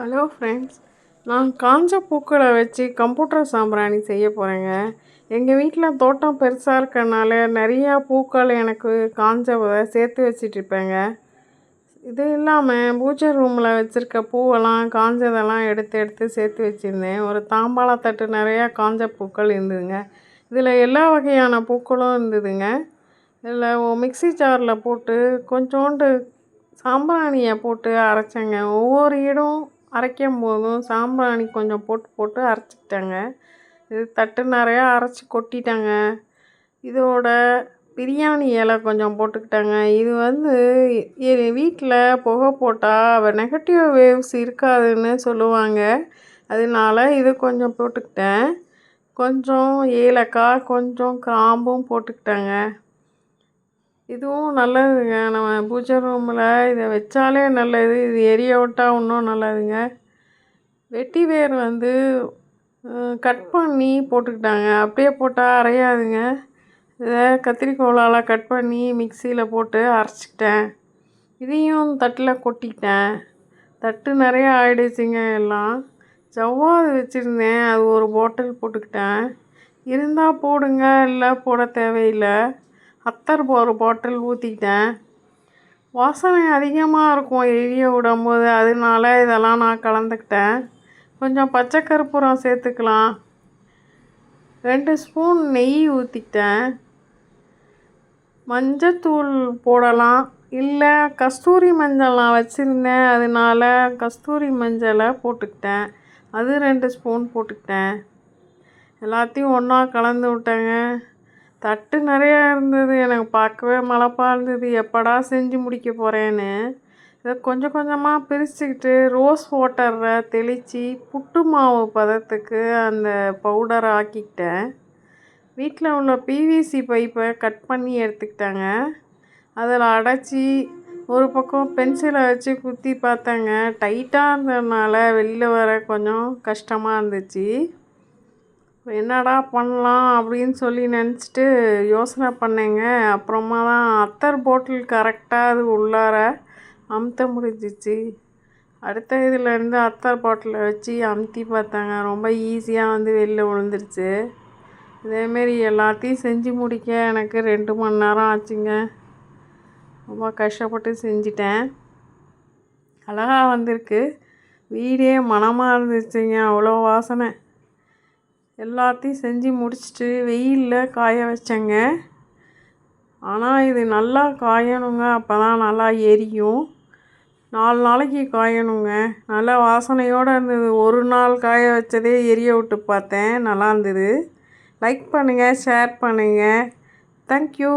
Hello friends நான் காஞ்ச பூக்களை வச்சு கம்ப்யூட்டர் சாம்பிராணி செய்ய போகிறேங்க எங்கள் வீட்டில் தோட்டம் பெருசாக இருக்கனால நிறையா பூக்கள் எனக்கு காஞ்ச சேர்த்து வச்சிட்ருப்பேங்க இது இல்லாமல் பூஜை ரூமில் வச்சுருக்க பூவெல்லாம் காஞ்சதெல்லாம் எடுத்து எடுத்து சேர்த்து வச்சுருந்தேன். ஒரு தாம்பாளத்தட்டு நிறையா காஞ்ச பூக்கள் இருந்ததுங்க. இதில் எல்லா வகையான பூக்களும் இருந்ததுங்க. இதில் மிக்ஸி ஜாரில் போட்டு கொஞ்சோண்டு சாம்பிராணியை போட்டு அரைச்சேங்க. ஒவ்வொரு இடம் அரைக்கும் போதும். சாம்பிராணி கொஞ்சம் போட்டு போட்டு அரைச்சிக்கிட்டேங்க. இது தட்டு நிறையா அரைச்சி கொட்டிட்டேங்க. இதோட பிரியாணி இலை கொஞ்சம் போட்டுக்கிட்டேங்க. இது வந்து என் வீட்டில் புகை போட்டால் நெகட்டிவ் வேவ்ஸ் இருக்காதுன்னு சொல்லுவாங்க. அதனால இது கொஞ்சம் போட்டுக்கிட்டேன். கொஞ்சம் ஏலக்காய் கொஞ்சம் கிராம்பும் போட்டுக்கிட்டேங்க. இதுவும் நல்லதுங்க. நம்ம பூஜை ரூமில் இதை வச்சாலே நல்லது. இது எரிய விட்டால் இன்னும் நல்லதுங்க. வெட்டி வேர் வந்து கட் பண்ணி போட்டுக்கிட்டாங்க. அப்படியே போட்டால் அரையாதுங்க. இதை கத்திரிக்கோலால் கட் பண்ணி மிக்சியில் போட்டு அரைச்சிக்கிட்டேன். இதையும் தட்டில் கொட்டிக்கிட்டேன். தட்டு நிறையா ஆயிடுச்சுங்க எல்லாம். ஜவ்வாது வச்சுருந்தேன். அது ஒரு பாட்டில் போட்டுக்கிட்டேன். இருந்தால் போடுங்க. இல்லை போட தேவையில்லை. அத்தர் ஒரு பாட்டில் ஊற்றிக்கிட்டேன் வாசனை அதிகமாக இருக்கும் எரிய விடும்போது அதனால இதெல்லாம் நான் கலந்துக்கிட்டேன். கொஞ்சம் பச்சை கற்பூரம் சேர்த்துக்கலாம். ரெண்டு ஸ்பூன் நெய் ஊற்றிக்கிட்டேன் மஞ்சத்தூள் போடலாம். இல்லை கஸ்தூரி மஞ்சள் நான் வச்சுருந்தேன். அதனால கஸ்தூரி மஞ்சளை போட்டுக்கிட்டேன். அது ரெண்டு ஸ்பூன் போட்டுக்கிட்டேன். எல்லாத்தையும் ஒன்றா கலந்து விட்டேங்க. தட்டு நிறையா இருந்தது. எனக்கு பார்க்கவே மலைப்பாக இருந்தது எப்படா செஞ்சு முடிக்க போகிறேன்னு இதை கொஞ்சம் கொஞ்சமாக பிரிச்சுக்கிட்டு ரோஸ் வாட்டரை தெளித்து புட்டு மாவு பதத்துக்கு அந்த பவுடரை ஆக்கிக்கிட்டேன். வீட்டில் உள்ள பிவிசி பைப்பை கட் பண்ணி எடுத்துக்கிட்டேங்க. அதில் அடைச்சி ஒரு பக்கம் பென்சிலை வச்சு குத்தி பார்த்தேங்க. டைட்டாக இருந்ததுனால வெளில வர கொஞ்சம் கஷ்டமாக இருந்துச்சு. என்னடா பண்ணலாம் அப்படின்னு சொல்லி நினச்சிட்டு யோசனை பண்ணேங்க. அப்புறமா தான் அத்தர் போட்டில் கரெக்டாக அது உள்ளார அமுத்த முடிஞ்சிச்சு. அடுத்த இதுலேருந்து அத்தர் பாட்டிலை வச்சு அமுத்தி பார்த்தாங்க. ரொம்ப ஈஸியாக வந்து வெளில விழுந்துருச்சு. இதேமாரி எல்லாத்தையும் செஞ்சு முடிக்க எனக்கு ரெண்டு மணி நேரம் ஆச்சுங்க. ரொம்ப கஷ்டப்பட்டு செஞ்சிட்டேன். அழகாக வந்திருக்கு. வீடே மனமாக இருந்துச்சுங்க. அவ்வளோ வாசனை. எல்லாத்தையும் செஞ்சு முடிச்சுட்டு வெயிலில் காய வச்சேங்க. ஆனால் இது நல்லா காயணுங்க. அப்போ தான் நல்லா எரியும். நாலு நாளைக்கு காயணுங்க. நல்லா வாசனையோடு இருந்தது. ஒரு நாள் காய வச்சதே எரிய விட்டு பார்த்தேன். நல்லா இருந்தது. லைக் பண்ணுங்கள் ஷேர் பண்ணுங்கள் தேங்க்யூ